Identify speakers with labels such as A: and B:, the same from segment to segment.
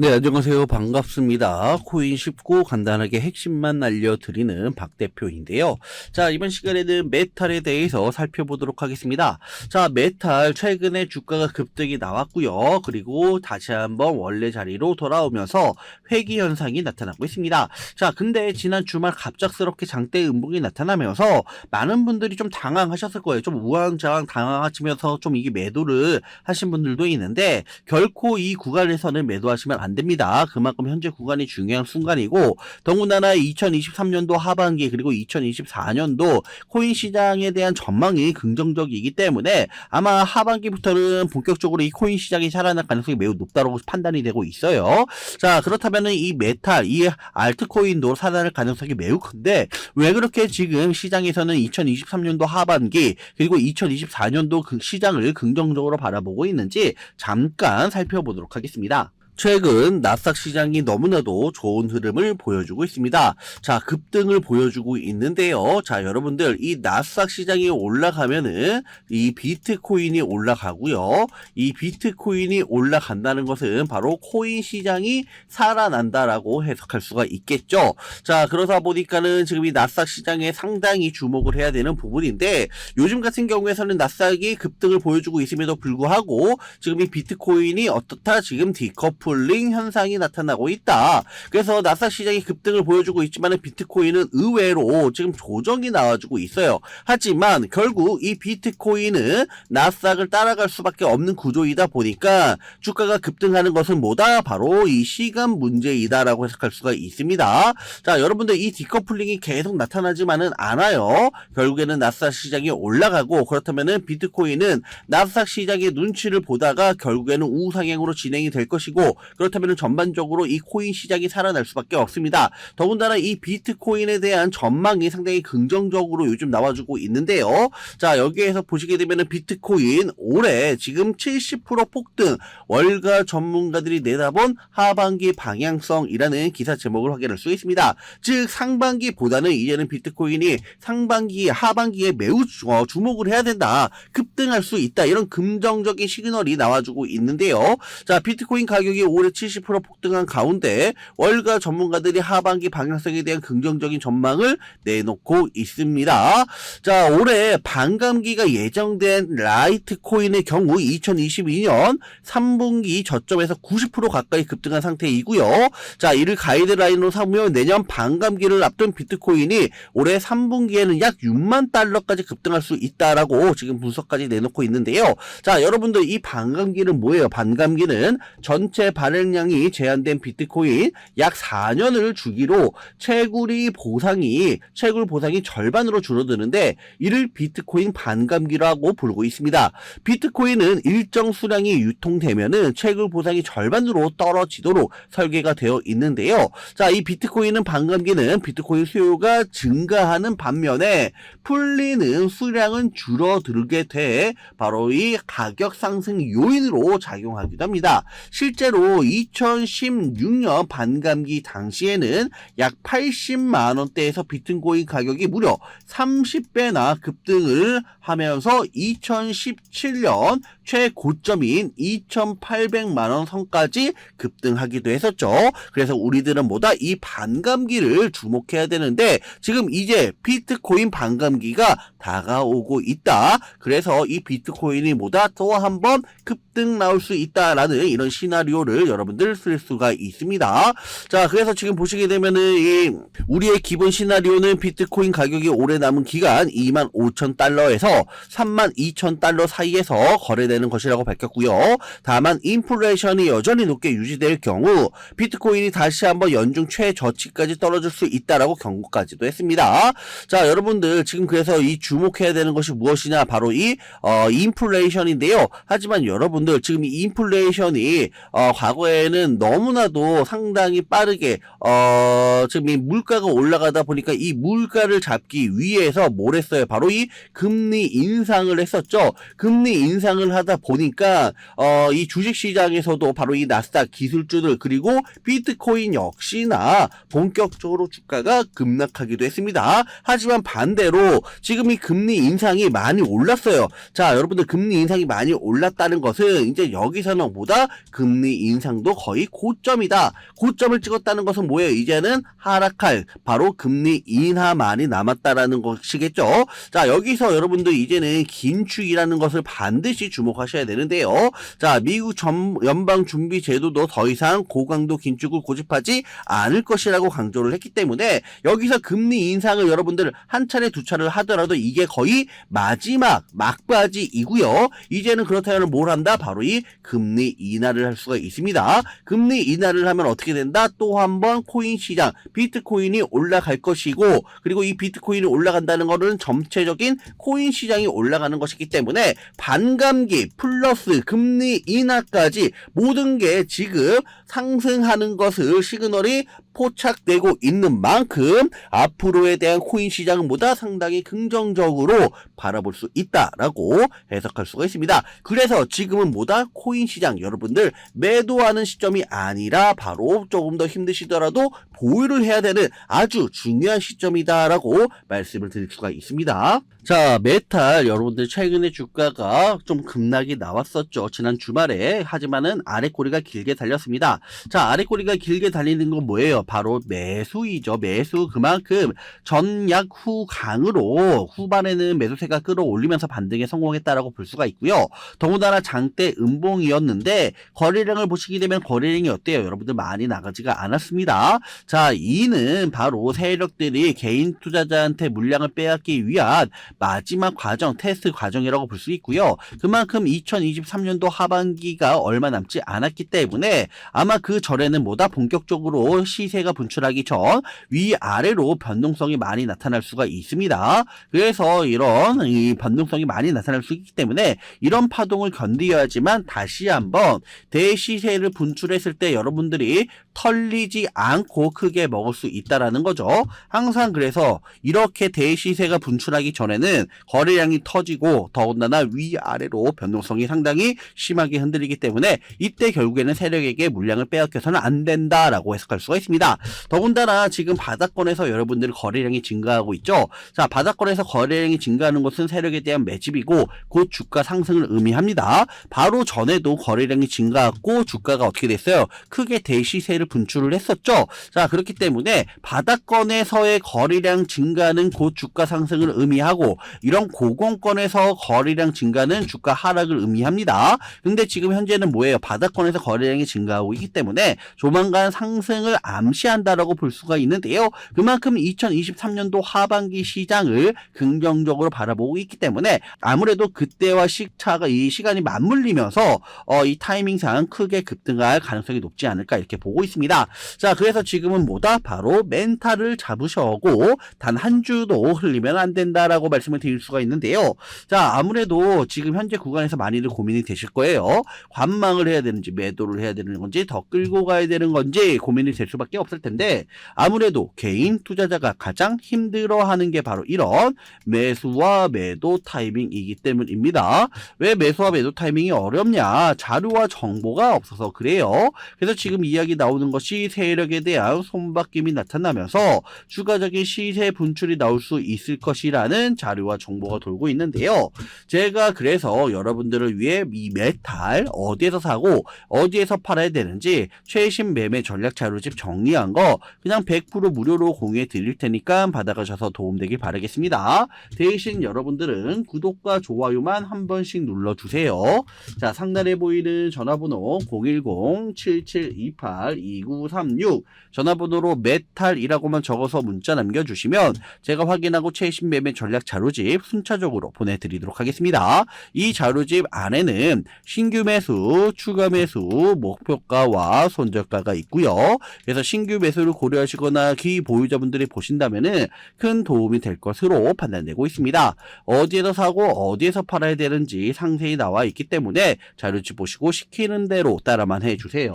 A: 네, 안녕하세요. 반갑습니다. 코인 쉽고 간단하게 핵심만 알려드리는 박 대표인데요. 자, 이번 시간에는 메탈에 대해서 살펴보도록 하겠습니다. 자, 메탈 최근에 주가가 급등이 나왔고요. 그리고 다시 한번 원래 자리로 돌아오면서 회귀 현상이 나타나고 있습니다. 자, 근데 지난 주말 갑작스럽게 장대 음봉이 나타나면서 많은 분들이 좀 당황하셨을 거예요. 좀 우왕좌왕 당황하시면서 좀 이게 매도를 하신 분들도 있는데 결코 이 구간에서는 매도하시면 안 됩니다. 그만큼 현재 구간이 중요한 순간이고 더군다나 2023년도 하반기 그리고 2024년도 코인 시장에 대한 전망이 긍정적이기 때문에 아마 하반기부터는 본격적으로 이 코인 시장이 살아날 가능성이 매우 높다고 판단이 되고 있어요. 자 그렇다면 이 메탈, 이 알트코인도 살아날 가능성이 매우 큰데 왜 그렇게 지금 시장에서는 2023년도 하반기 그리고 2024년도 그 시장을 긍정적으로 바라보고 있는지 잠깐 살펴보도록 하겠습니다. 최근 나스닥 시장이 너무나도 좋은 흐름을 보여주고 있습니다. 자, 급등을 보여주고 있는데요. 자, 여러분들 이 나스닥 시장이 올라가면은 이 비트코인이 올라가고요. 이 비트코인이 올라간다는 것은 바로 코인 시장이 살아난다라고 해석할 수가 있겠죠. 자, 그러다 보니까는 지금 이 나스닥 시장에 상당히 주목을 해야 되는 부분인데 요즘 같은 경우에서는 나스닥이 급등을 보여주고 있음에도 불구하고 지금 이 비트코인이 어떻다 지금 디커 플링 현상이 나타나고 있다. 그래서 나스닥 시장이 급등을 보여주고 있지만 비트코인은 의외로 지금 조정이 나와주고 있어요. 하지만 결국 이 비트코인은 나스닥을 따라갈 수밖에 없는 구조이다 보니까 주가가 급등하는 것은 뭐다? 바로 이 시간 문제이다라고 해석할 수가 있습니다. 자, 여러분들 이 디커플링이 계속 나타나지만은 않아요. 결국에는 나스닥 시장이 올라가고 그렇다면은 비트코인은 나스닥 시장의 눈치를 보다가 결국에는 우상향으로 진행이 될 것이고 그렇다면은 전반적으로 이 코인 시장이 살아날 수밖에 없습니다. 더군다나 이 비트코인에 대한 전망이 상당히 긍정적으로 요즘 나와주고 있는데요. 자, 여기에서 보시게 되면은 비트코인 올해 지금 70% 폭등 월가 전문가들이 내다본 하반기 방향성이라는 기사 제목을 확인할 수 있습니다. 즉 상반기보다는 이제는 비트코인이 상반기 하반기에 매우 주, 어, 주목을 해야 된다. 급등할 수 있다. 이런 긍정적인 시그널이 나와주고 있는데요. 자, 비트코인 가격이 올해 70% 폭등한 가운데 월가 전문가들이 하반기 방향성에 대한 긍정적인 전망을 내놓고 있습니다. 자, 올해 반감기가 예정된 라이트 코인의 경우 2022년 3분기 저점에서 90% 가까이 급등한 상태이고요. 자, 이를 가이드라인으로 삼으면 내년 반감기를 앞둔 비트코인이 올해 3분기에는 약 6만 달러까지 급등할 수 있다라고 지금 분석까지 내놓고 있는데요. 자, 여러분들 이 반감기는 뭐예요? 반감기는 전체 발행량이 제한된 비트코인 약 4년을 주기로 채굴이 보상이 채굴 보상이 절반으로 줄어드는데 이를 비트코인 반감기라고 부르고 있습니다. 비트코인은 일정 수량이 유통되면은 채굴 보상이 절반으로 떨어지도록 설계가 되어 있는데요. 자, 이 비트코인은 반감기는 비트코인 수요가 증가하는 반면에 풀리는 수량은 줄어들게 돼 바로 이 가격 상승 요인으로 작용하기도 합니다. 실제로 2016년 반감기 당시에는 약 80만 원대에서 비트코인 가격이 무려 30배나 급등을 하면서 2017년 최고점인 2,800만 원 선까지 급등하기도 했었죠. 그래서 우리들은 뭐다 이 반감기를 주목해야 되는데 지금 이제 비트코인 반감기가 다가오고 있다. 그래서 이 비트코인이 뭐다 또 한 번 급등 나올 수 있다라는 이런 시나리오를 여러분들 쓸 수가 있습니다. 자, 그래서 지금 보시게 되면은 이 우리의 기본 시나리오는 비트코인 가격이 오래 남은 기간 2만 5천 달러에서 3만 2천 달러 사이에서 거래되는 것이라고 밝혔고요. 다만 인플레이션이 여전히 높게 유지될 경우 비트코인이 다시 한번 연중 최저치까지 떨어질 수 있다라고 경고까지도 했습니다. 자, 여러분들 지금 그래서 이 주목해야 되는 것이 무엇이냐 바로 이 어, 인플레이션인데요. 하지만 여러분들 지금 이 인플레이션이 어, 과거에는 너무나도 상당히 빠르게 어, 지금 이 물가가 올라가다 보니까 이 물가를 잡기 위해서 뭘 했어요? 바로 이 금리 인상을 했었죠. 금리 인상을 하다 보니까 어, 이 주식 시장에서도 바로 이 나스닥 기술주들 그리고 비트코인 역시나 본격적으로 주가가 급락하기도 했습니다. 하지만 반대로 지금 이 금리 인상이 많이 올랐어요. 자, 여러분들 금리 인상이 많이 올랐다는 것은 이제 여기서는 보다 금리 인상도 거의 고점이다. 고점을 찍었다는 것은 뭐예요? 이제는 하락할 바로 금리 인하만이 남았다라는 것이겠죠. 자, 여기서 여러분들 이제는 긴축이라는 것을 반드시 주목하셔야 되는데요. 자, 미국 전, 연방준비제도도 더 이상 고강도 긴축을 고집하지 않을 것이라고 강조를 했기 때문에 여기서 금리 인상을 여러분들 한 차례 두 차례 하더라도 이게 거의 마지막 막바지이고요. 이제는 그렇다면 뭘 한다? 바로 이 금리 인하를 할 수가 있습니다. 금리 인하를 하면 어떻게 된다? 또 한 번 코인 시장 비트코인이 올라갈 것이고 그리고 이 비트코인이 올라간다는 것은 전체적인 코인 시장이 올라가는 것이기 때문에 반감기 플러스 금리 인하까지 모든 게 지금 상승하는 것을 시그널이 포착되고 있는 만큼 앞으로에 대한 코인 시장은 보다 상당히 긍정적으로 바라볼 수 있다라고 해석할 수가 있습니다. 그래서 지금은 뭐다 코인 시장 여러분들 매도 하는 시점이 아니라 바로 조금 더 힘드시더라도 보유를 해야 되는 아주 중요한 시점이다라고 말씀을 드릴 수가 있습니다. 자, 메탈 여러분들 최근에 주가가 좀 급락이 나왔었죠. 지난 주말에. 하지만은 아래 꼬리가 길게 달렸습니다. 자, 아래 꼬리가 길게 달리는 건 뭐예요? 바로 매수이죠. 매수 그만큼 전약 후 강으로 후반에는 매수세가 끌어올리면서 반등에 성공했다라고 볼 수가 있고요. 더군다나 장대 음봉이었는데 거래량을 보시게 되면 거래량이 어때요? 여러분들 많이 나가지가 않았습니다. 자, 이는 바로 세력들이 개인 투자자한테 물량을 빼앗기 위한 마지막 과정, 테스트 과정이라고 볼 수 있고요. 그만큼 2023년도 하반기가 얼마 남지 않았기 때문에 아마 그 전에는 뭐다 본격적으로 시세가 분출하기 전 위아래로 변동성이 많이 나타날 수가 있습니다. 그래서 이런 이 변동성이 많이 나타날 수 있기 때문에 이런 파동을 견디어야지만 다시 한번 대시세를 분출했을 때 여러분들이 털리지 않고 크게 먹을 수 있다라는 거죠. 항상 그래서 이렇게 대시세가 분출하기 전에는 거래량이 터지고 더군다나 위아래로 변동성이 상당히 심하게 흔들리기 때문에 이때 결국에는 세력에게 물량을 빼앗겨서는 안 된다라고 해석할 수가 있습니다. 더군다나 지금 바닥권에서 여러분들 거래량이 증가하고 있죠. 자, 바닥권에서 거래량이 증가하는 것은 세력에 대한 매집이고 곧 주가 상승을 의미합니다. 바로 전에도 거래량이 증가했고 주가가 어떻게 됐어요? 크게 대시세를 분출을 했었죠. 자, 그렇기 때문에 바닥권에서의 거래량 증가는 곧 주가 상승을 의미하고 이런 고공권에서 거래량 증가는 주가 하락을 의미합니다. 근데 지금 현재는 뭐예요? 바닥권에서 거래량이 증가하고 있기 때문에 조만간 상승을 암시한다라고 볼 수가 있는데요. 그만큼 2023년도 하반기 시장을 긍정적으로 바라보고 있기 때문에 아무래도 그때와 시차가 이 시간이 맞물리면서 어, 이 타이밍상 크게 급등할 가능성이 높지 않을까 이렇게 보고 있습니다. 자, 그래서 지금은 뭐다? 바로 멘탈을 잡으셔고 단 한 주도 흘리면 안 된다라고 말씀을 드릴 수가 있는데요. 자, 아무래도 지금 현재 구간에서 많이들 고민이 되실 거예요. 관망을 해야 되는지 매도를 해야 되는 건지 더 끌고 가야 되는 건지 고민이 될 수밖에 없을 텐데 아무래도 개인 투자자가 가장 힘들어하는 게 바로 이런 매수와 매도 타이밍이기 때문입니다. 왜 매수와 매도 타이밍이 어렵냐? 자료와 정보가 없어서 그래요. 그래서 지금 이야기 나오는 것이 세력에 대한 손바뀜이 나타나면서 추가적인 시세 분출이 나올 수 있을 것이라는 자료와 정보가 돌고 있는데요. 제가 그래서 여러분들을 위해 이 메탈 어디에서 사고 어디에서 팔아야 되는지 최신 매매 전략 자료집 정리한 거 그냥 100% 무료로 공유해 드릴 테니까 받아가셔서 도움되길 바라겠습니다. 대신 여러분들은 구독과 좋아요만 한 번씩 눌러주세요. 자, 상단에 보이는 전화번호 010-7728-2936 전화 번호로 메탈이라고만 적어서 문자 남겨주시면 제가 확인하고 최신 매매 전략 자료집 순차적으로 보내드리도록 하겠습니다. 이 자료집 안에는 신규 매수, 추가 매수, 목표가와 손절가가 있고요. 그래서 신규 매수를 고려하시거나 기 보유자분들이 보신다면은 큰 도움이 될 것으로 판단되고 있습니다. 어디에서 사고 어디에서 팔아야 되는지 상세히 나와 있기 때문에 자료집 보시고 시키는 대로 따라만 해주세요.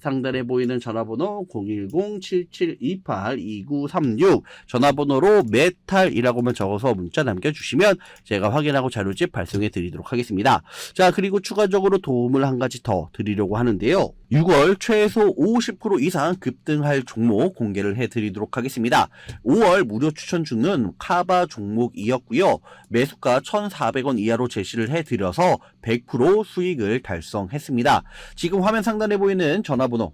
A: 상단에 보이는 전화번호 010-7728-2936 전화번호로 메탈이라고만 적어서 문자 남겨주시면 제가 확인하고 자료집 발송해 드리도록 하겠습니다. 자, 그리고 추가적으로 도움을 한 가지 더 드리려고 하는데요. 6월 최소 50% 이상 급등할 종목 공개를 해 드리도록 하겠습니다. 5월 무료 추천 중은 카바 종목이었고요. 매수가 1,400원 이하로 제시를 해 드려서 100% 수익을 달성했습니다. 지금 화면 상단에 보이는 전화번호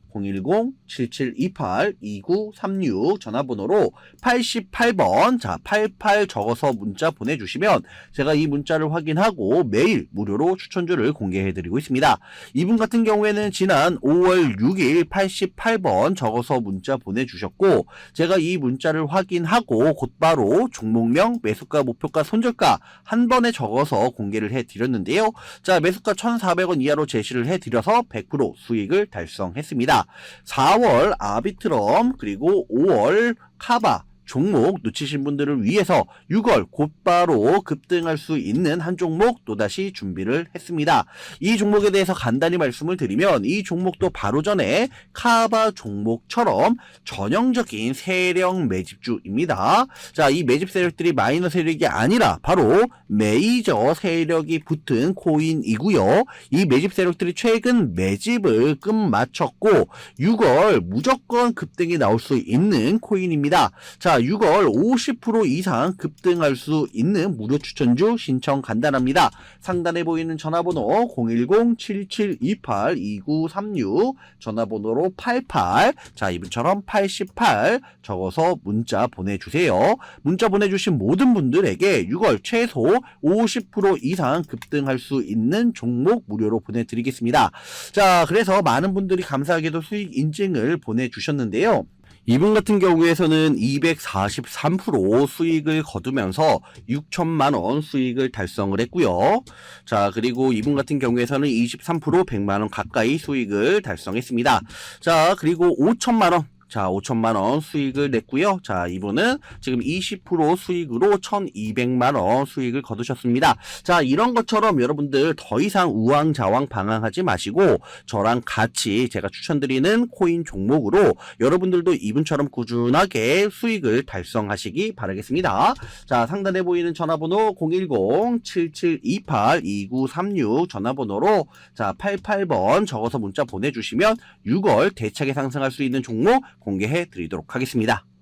A: 010-7728-2936 전화번호로 88번 자 88 적어서 문자 보내주시면 제가 이 문자를 확인하고 매일 무료로 추천주를 공개해 드리고 있습니다. 이분 같은 경우에는 지난 5월 6일 88번 적어서 문자 보내주셨고 제가 이 문자를 확인하고 곧바로 종목명, 매수가, 목표가, 손절가 한 번에 적어서 공개를 해 드렸는데요. 자, 매수가 1,400원 이하로 제시를 해 드려서 100% 수익을 달성했습니다. 4월 아비트럼 그리고 5월 카바 종목 놓치신 분들을 위해서 6월 곧바로 급등할 수 있는 한 종목 또다시 준비를 했습니다. 이 종목에 대해서 간단히 말씀을 드리면 이 종목도 바로 전에 카바 종목처럼 전형적인 세력 매집주입니다. 자, 이 매집 세력들이 마이너 세력이 아니라 바로 메이저 세력이 붙은 코인이고요. 이 매집 세력들이 최근 매집을 끝마쳤고 6월 무조건 급등이 나올 수 있는 코인입니다. 자, 6월 50% 이상 급등할 수 있는 무료 추천주 신청 간단합니다. 상단에 보이는 전화번호 010-7728-2936 전화번호로 88 자, 이분처럼 88 적어서 문자 보내주세요. 문자 보내주신 모든 분들에게 6월 최소 50% 이상 급등할 수 있는 종목 무료로 보내드리겠습니다. 자, 그래서 많은 분들이 감사하게도 수익 인증을 보내주셨는데요. 이분 같은 경우에서는 243% 수익을 거두면서 6천만 원 수익을 달성을 했고요. 자, 그리고 이분 같은 경우에서는 23% 100만 원 가까이 수익을 달성했습니다. 자, 그리고 5천만 원 자, 5천만 원 수익을 냈고요. 자, 이분은 지금 20% 수익으로 1,200만 원 수익을 거두셨습니다. 자, 이런 것처럼 여러분들 더 이상 우왕좌왕 방황하지 마시고 저랑 같이 제가 추천드리는 코인 종목으로 여러분들도 이분처럼 꾸준하게 수익을 달성하시기 바라겠습니다. 자, 상단에 보이는 전화번호 010-7728-2936 전화번호로 자, 88번 적어서 문자 보내주시면 6월 대차게 상승할 수 있는 종목 공개해 드리도록 하겠습니다.